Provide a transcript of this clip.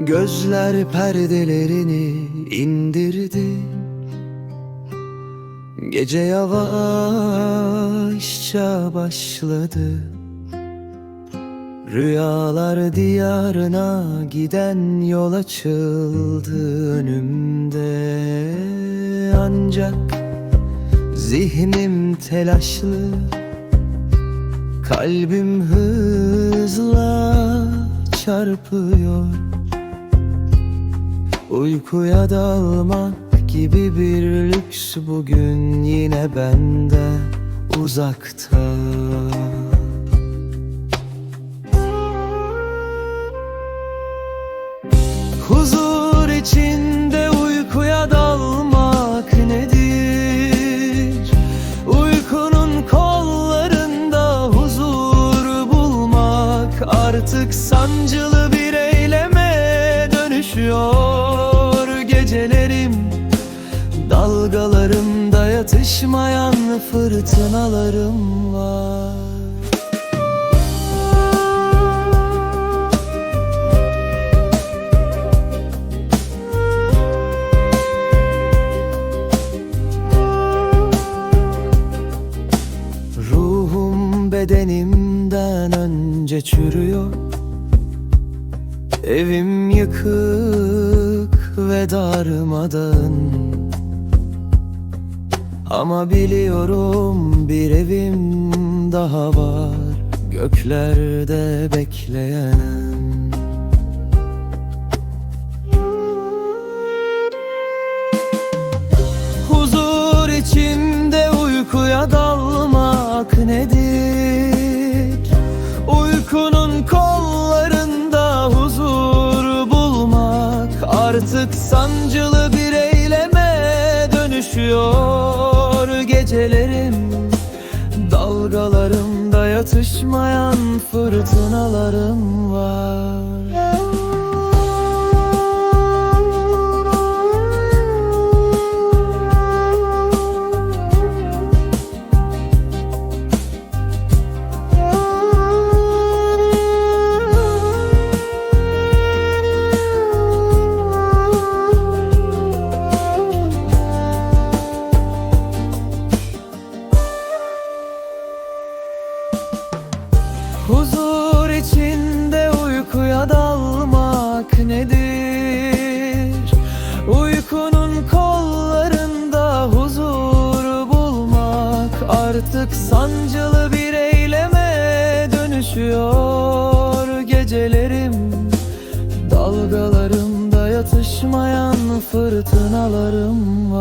Gözler perdelerini indirdi. Gece yavaşça başladı. Rüyalar diyarına giden yol açıldı önümde. Ancak zihnim telaşlı Kalbim hızla çarpıyor Uykuya dalmak gibi bir lüks bugün yine bende uzakta Huzur içinde uykuya dalmak nedir? Uykunun kollarında huzur bulmak artık sancılı bir yatışmayan fırtınalarım var. Ruhum bedenimden önce çürüyor. Evim yıkık ve darmadağın Ama biliyorum bir evim daha var Göklerde bekleyen Huzur içinde uykuya dalmak nedir? Uykunun kollarında huzur bulmak Artık sancılı bir eyleme dönüşüyor gecelerim Dalgalarımda yatışmayan fırtınalarım var Huzur içinde uykuya dalmak nedir? Uykunun kollarında huzur bulmak Artık sancılı bir eyleme dönüşüyor gecelerim Dalgalarımda yatışmayan fırtınalarım